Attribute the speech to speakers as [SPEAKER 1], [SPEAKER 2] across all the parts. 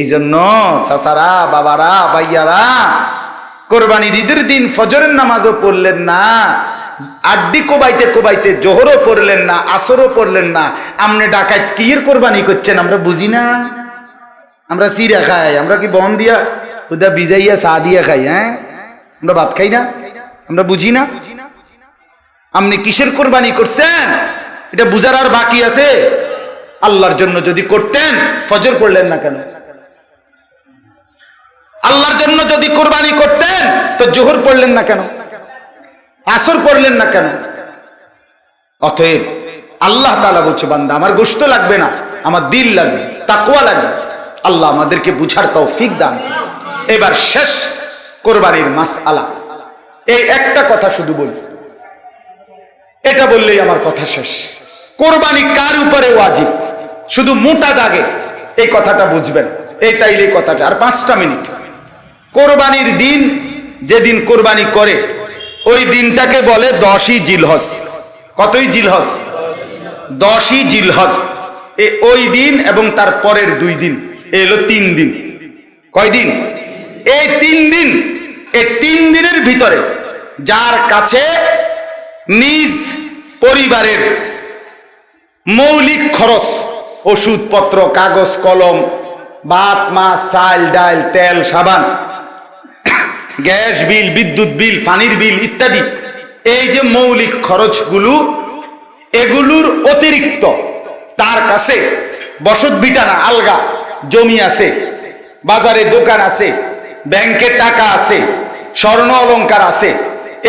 [SPEAKER 1] এই জন্য চাচারা, বাবারা, ভাইয়ারা, কোরবানির ঈদের দিন ফজরের নামাজও পড়লেন না, আড্ডি কোবাইতে কোবাইতে জোহরও পড়লেন না, আসরও পড়লেন না। আমনে ডাকাত কির কোরবানি করছেন আমরা বুঝি না। আমরা চিরা খাই, আমরা কি বন দিয়া উদা বিজাইয়া চা দিয়া খাই হ্যাঁ? আমরা ভাত খাই না, আমরা বুঝি না। আপনি কিসের কোরবানি করছেন? এটা বুঝার আর বাকি আছে। আল্লাহর জন্য যদি করতেন, ফজর করলেন না কেন? আল্লাহর জন্য যদি কোরবানি করতেন, তো জোহর পড়লেন না কেন? আসর পড়লেন না কেন? অতএব আল্লাহ তালা বলছে, বান্দা, আমার গোস্ত লাগবে না, আমার দিল লাগবে তাকুয়া লাগবে। আল্লাহ আমাদেরকে বুঝার তৌফিক দান করুন। এবার শেষ কোরবানির মাস আলা এই একটা কথা শুধু বলি। এটা বললেই আমার কথা শেষ। কোরবানি কার উপরে ওয়াজিব? শুধু মোটা দাগে। এই কথাটা বুঝবেন। এই তাইলে কথাটা। আর পাঁচটা মিনিট। কোরবানির দিন যেদিন কোরবানি করে, ওই দিনটাকে বলে দশই জিলহস কতই জিলহস দশই জিলহস এ ওই দিন এবং তার পরের দুই দিন। এ হলো তিন দিন। কয় দিন? এই তিন দিন এই তিন দিনের ভিতরে যার কাছে নিজ পরিবারের মৌলিক খরচ, ওষুধপত্র, কাগজ, কলম ভাত মাছ, চাল, ডাল, তেল, সাবান গ্যাস বিল, বিদ্যুৎ বিল, পানির বিল ইত্যাদি। এই যে মৌলিক খরচগুলো, এগুলোর অতিরিক্ত। তার কাছে বসত বিটানা আলগা, জমি আছে, বাজারে দোকান আছে, ব্যাংকে টাকা আছে, স্বর্ণ অলংকার আছে।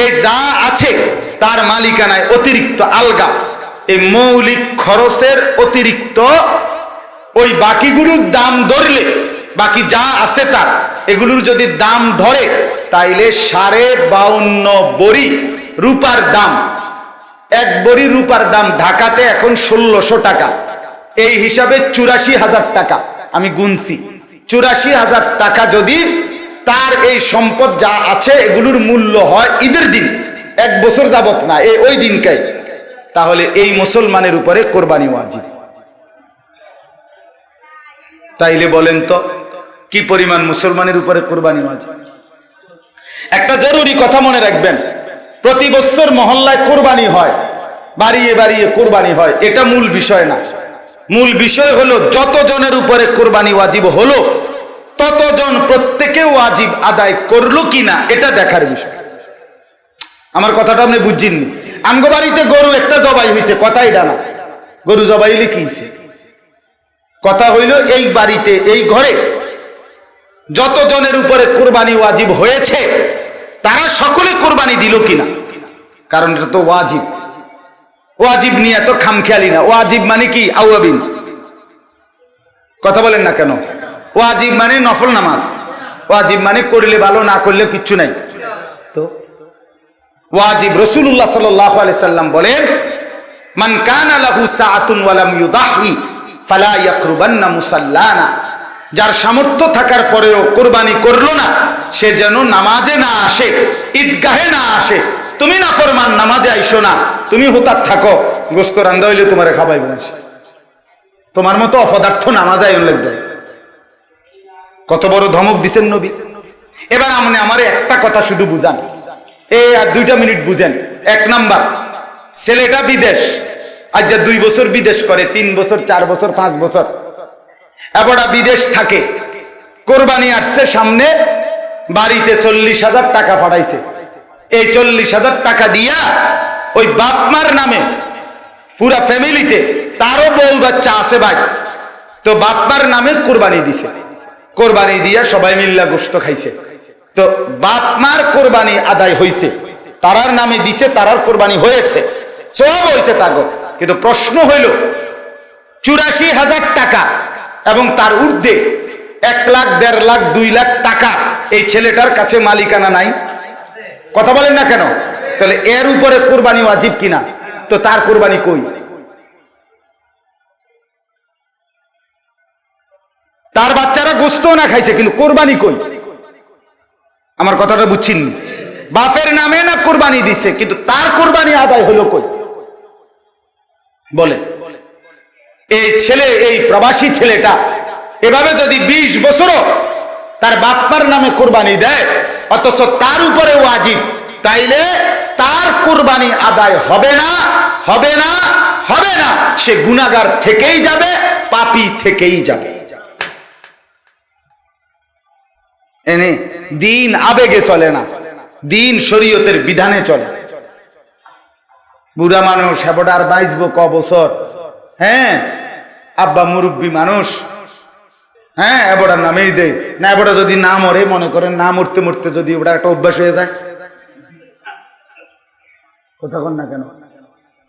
[SPEAKER 1] এই যা আছে, তার মালিকানায় অতিরিক্ত আলগা। এই মৌলিক খরচের অতিরিক্ত ওই বাকিগুলোর দাম ধরলে বাকি যা আছে তার এগুলোর যদি দাম ধরে, তাইলে সাড়ে বাউন্ন বড়ি রূপার দাম। এক বড়ি রূপার দাম ঢাকাতে এখন ষোলোশো টাকা। এই হিসাবে চুরাশি হাজার টাকা। আমি গুনছি। চুরাশি হাজার টাকা যদি তার এই সম্পদ যা আছে, এগুলোর মূল্য হয় ঈদের দিন। এক বছর যাবত না এই ওই দিনকাই। তাহলে এই মুসলমানের উপরে কোরবানি ওয়াজিব। তাইলে বলেন তো, কি পরিমাণ মুসলমানের উপরে কোরবানি ওয়াজিব একটা জরুরি কথা মনে রাখবেন, প্রতি বছর মহল্লায় কোরবানি হয়, বাড়িয়ে বাড়িয়ে কোরবানি হয়, এটা মূল বিষয় না। মূল বিষয় হলো, যতজনের উপরে কোরবানি ওয়াজিব হলো, ততজন প্রত্যেকে ওয়াজিব আদায় করল কিনা, এটা দেখার বিষয়। আমার কথাটা আপনি বুঝছেননি আমগো বাড়িতে গরু একটা জবাই হয়েছে কথাই ডানা। গরু জবাই হইলে কি? কথা হইল এই বাড়িতে এই ঘরে। যতজনের উপরে কোরবানি ওয়াজিব হয়েছে তারা সকলে কোরবানি দিল কিনা? কারণ এটা তো ওয়াজিব। ওয়াজিব নিয়ে এত খামখেয়ালি না। ওয়াজিব মানে কি? আউয়াবিন। কথা বলেন না কেন? ওয়াজিব মানে নফল নামাজ। ওয়াজিব মানে করলে ভালো না করলে কিচ্ছু নাই। তো? ওয়াজিব রসুল্লাহ সাল্লাহ সাল্লাম বলেন মান কানা লাহু সাআতুন ওয়ালাম ইউদাহি ফালা ইয়াকরুবান্না মুসাল্লানা। যার সামর্থ্য থাকার পরেও কোরবানি করল না, সে যেন নামাজে না আসে, ঈদগাহে না আসে। তুমি না ফরমান নামাজে আইসো না, তুমি হোতার থাকো। গোস্ত রান্দা হইলে তোমার খাবাই বলছে তোমার মতো অপদার্থ নামাজ আইন লাগবে। কত বড় ধমক দিছেন নবী। এবার আমনে আমার একটা কথা শুধু বুঝান। এই আর দুইটা মিনিট বুঝেন। এক নাম্বার, ছেলেটা বিদেশ। আজ যা দুই বছর বিদেশ করে, তিন বছর, চার বছর, পাঁচ বছর। এবারটা বিদেশ থাকে। কোরবানি আসছে সামনে, বাড়িতে চল্লিশ হাজার টাকা পাঠাইছে এই চল্লিশ হাজার টাকা দিয়া ওই বাপমার নামে পুরা ফ্যামিলিতে তারও বউ বাচ্চা আছে ভাই। তো বাপমার নামে কোরবানি দিছে। কোরবানি দিয়া সবাই মিল্লা গোস্ত খাইছে। তো বাপমার কোরবানি আদায় হইছে। তারার নামে দিছে, তারার কোরবানি হয়েছে। সব হয়েছে তাগো। কিন্তু প্রশ্ন হইল, চুরাশি হাজার টাকা এবং তার ঊর্ধ্বে এক লাখ, দেড় লাখ, দুই লাখ টাকা এই ছেলেটার কাছে মালিকানা নাই। কথা বলেন না কেন? তাহলে এর উপরে কোরবানি ওয়াজিব কিনা? তো তার কোরবানি কই? তার বাচ্চারা গোস্ত না খাইছে, কিন্তু কোরবানি কই? আমার কথাটা বুঝছেন বাপের নামে না কোরবানি দিছে, কিন্তু তার কোরবানি আদায় হলো কই? বলে। এই ছেলে, এই প্রবাসী ছেলেটা এভাবে যদি বিশ বছরও তার বাপমার নামে কোরবানি দেয়, অথচ তার উপরে ওয়াজিব, তাইলে তার কোরবানি আদায় হবে না হবে না হবে না। সে গুনাগার থেকেই যাবে, পাপি থেকেই যাবে। এনে দিন আবেগে চলে না, দিন শরীয়তের বিধানে চলে বুড়া মানুষ, হেবটা আর বাইসবো ক বছর? হ্যাঁ? আব্বা মুরব্বী মানুষ। হ্যাঁ এবটার নামেই দেয়। না এবটা যদি না মরে, মনে করেন না মরতে মরতে যদি ওটা একটা অভ্যাস হয়ে যায়। কথা কন না কেন?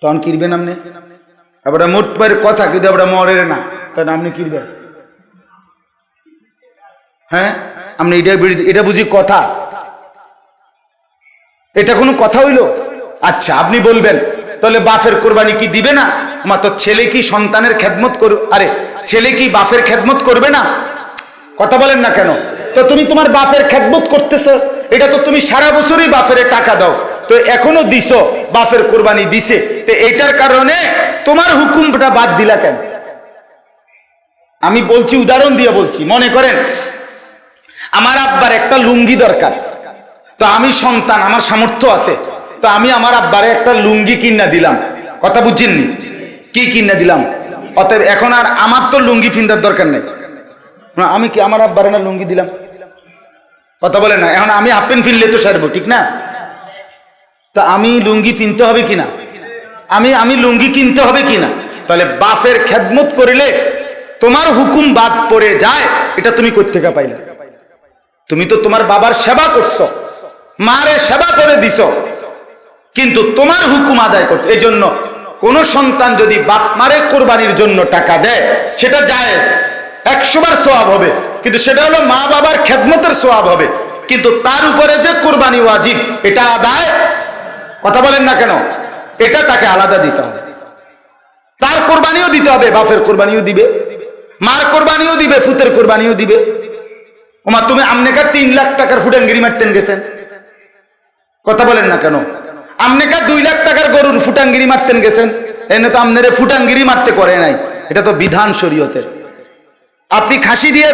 [SPEAKER 1] তখন কিনবেন আপনি এবারে মোটবার কথা কিন্তু এবারে মরে না। তখন আপনি কিনবেন হ্যাঁ? আপনি এটা এটা বুঝি কথা। এটা কোনো কথা হইল? আচ্ছা আপনি বলবেন। তাহলে বাফের কোরবানি কি দিবে না? আমার তো ছেলে কি সন্তানের খেদমত করবে আরে, ছেলে কি বাফের খেদমত করবে না? কথা বলেন না কেন? তো তুমি তোমার বাফের খেদমত করতেছো, এটা তো তুমি সারা বছরই বাফের টাকা দাও। তো এখনও দিছো বাফের কোরবানি দিছে। তো এটার কারণে তোমার হুকুমটা বাদ দিলা কেন? আমি বলছি, উদাহরণ দিয়ে বলছি, মনে করেন, আমার আব্বার একটা লুঙ্গি দরকার। তো আমি সন্তান, আমার সামর্থ্য আছে। তো আমি আমার আব্বারে একটা লুঙ্গি কিনা দিলাম। কথা বুঝছেননি? কি কিনা দিলাম? অতএব এখন আর আমার তো লুঙ্গি ফিন্দার দরকার নেই। না, আমি কি আমার আব্বারে না লুঙ্গি দিলাম? কথা বলে না। এখন আমি হাফ ফিনলে তো সারবো ঠিক না? তো আমি লুঙ্গি কিনতে হবে কিনা? আমি আমি লুঙ্গি কিনতে হবে কিনা? তাহলে বাফের খেদমত করিলে তোমার হুকুম বাদ পড়ে যায় এটা তুমি কোথেকে পাইলে? তুমি তো তোমার বাবার সেবা করছ মারে সেবা করে দিছ। কিন্তু তোমার হুকুম আদায় করতে, এই জন্য কোন সন্তান যদি বাপ মারে কোরবানির জন্য টাকা দেয়, সেটা জায়েজ। একশোবার সোয়াব হবে, কিন্তু সেটা হলো মা বাবার খেদমতের সোয়াব হবে। কিন্তু তার উপরে যে কোরবানি ওয়াজিব, এটা আদায়, কথা বলেন না কেন? এটা তাকে আলাদা দিতে হবে। তার কোরবানিও দিতে হবে, বাপের কোরবানিও দিবে। মার কোরবানিও দিবে, ফুতের কোরবানিও দিবে। ওমা, তুমি আমনেকার তিন লাখ টাকার ফুটাঙ্গিরি মারতেন গেছেন। কথা বলেন না কেন? আমনেকার দুই লাখ টাকার গরুর ফুটাঙ্গিরি মারতেন গেছেন। এনে তো আমনেরে ফুটাঙ্গিরি মারতে করে নাই। এটা তো বিধান শরীয়তের। আপনি খাসি দিয়ে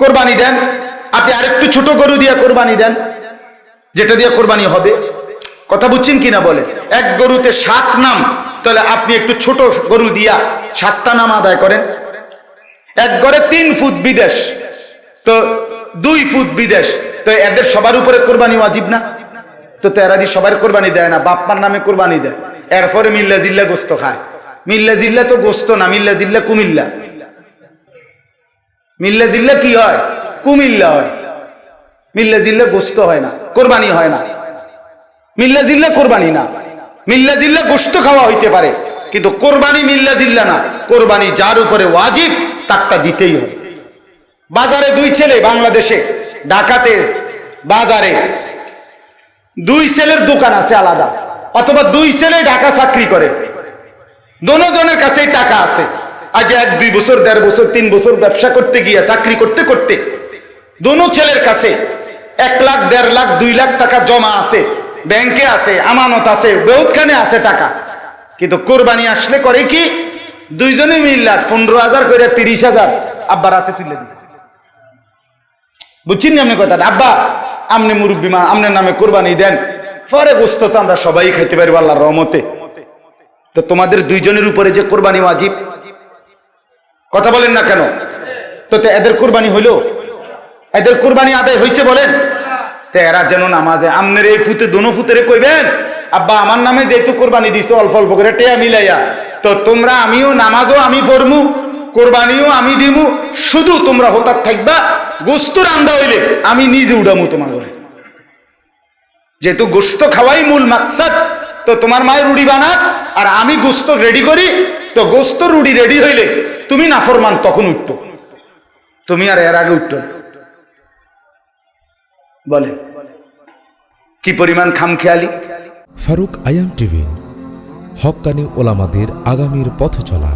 [SPEAKER 1] কোরবানি দেন, আপনি আরেকটু ছোট গরু দিয়ে কোরবানি দেন, যেটা দিয়ে কোরবানি হবে। কথা বুঝছেন কিনা বলে এক গরুতে সাত নাম, তাহলে আপনি একটু ছোট গরু দিয়া সাতটা নাম আদায় করেন। এক গড়ে তিন ফুট বিদেশ, তো দুই ফুট বিদেশ, তো এদের সবার উপরে কোরবানি ওয়াজিব না? তো তেরাদি সবার কোরবানি দেয় না, বাপ্পার নামে কোরবানি দেয়। এরপরে মিল্লা জিল্লা গোস্ত খায়। মিল্লা জিল্লা তো গোস্ত না, মিল্লা জিল্লা কুমিল্লা। মিল্লা জিল্লা কি হয়? কুমিল্লা হয়। মিল্লা জিল্লা গোস্ত হয় না, কোরবানি হয় না। মিল্লা জিল্লা কোরবানি না। মিল্লা জিল্লা গোস্ত খাওয়া হইতে পারে, কিন্তু কোরবানি মিল্লা জিল্লা না। কোরবানি যার উপরে ওয়াজিব, তারটা দিতেই হবে। বাজারে দুই ছেলে বাংলাদেশে, ঢাকাতে, বাজারে দুই ছেলের দোকান আছে আলাদা, অথবা দুই ছেলে ঢাকা চাকরি করে। দোনোজনের কাছেই টাকা আছে। আজ এক, দুই বছর, দেড় বছর, তিন বছর ব্যবসা করতে গিয়ে, চাকরি করতে করতে দোনো ছেলের কাছে এক লাখ, দেড় লাখ, দুই লাখ টাকা জমা আছে, ব্যাংকে আছে, আমানত আছে, বহুতখানে আছে টাকা। কিন্তু কোরবানি আসলে করে কি? দুইজনে মিল্লাট পনেরো হাজার করে তিরিশ হাজার আব্বা রাতে তুলে দিবে। বুঝছেন আপনি কথাটা? আব্বা আপনি মুরব্বী মা আপনার নামে কোরবানি দেন। পরে গোস্ত তো আমরা সবাই খাইতে পারব আল্লাহর রহমতে। তো তোমাদের দুইজনের উপরে যে কোরবানি ওয়াজিব, কথা বলেন না কেন? তো তো এদের কোরবানি হইল? এদের কোরবানি আদায় হয়েছে বলেন? তো এরা যেন নামাজে আমনের এই ফুতে, দোনো ফুতেরে কইবেন, আব্বা, আমার নামে যেহেতু কোরবানি দিছো, অল্প অল্প করে টেয়া মিলাইয়া, তো তোমরা আমিও নামাজও আমি পড়মু, কোরবানিও আমি দিমু, শুধু তোমরা হতার থাকবা গোস্ত রান্দা হইলে আমি নিজে উড়ামু তোমার ঘরে। যেহেতু গোস্ত খাওয়াই মূল মাকসাদ, তো তোমার মায়ের রুড়ি বানাক আর আমি গোস্ত রেডি করি, তো গোস্ত রুড়ি রেডি হইলে তুমি নাফরমান তখন উঠতো। তুমি আর এর আগে উঠতো। বলে, কি পরিমাণ খামখেয়ালি।
[SPEAKER 2] ফারুক আয়াম টিভি হক্কানি ওলামাদের আগামীর পথ চলা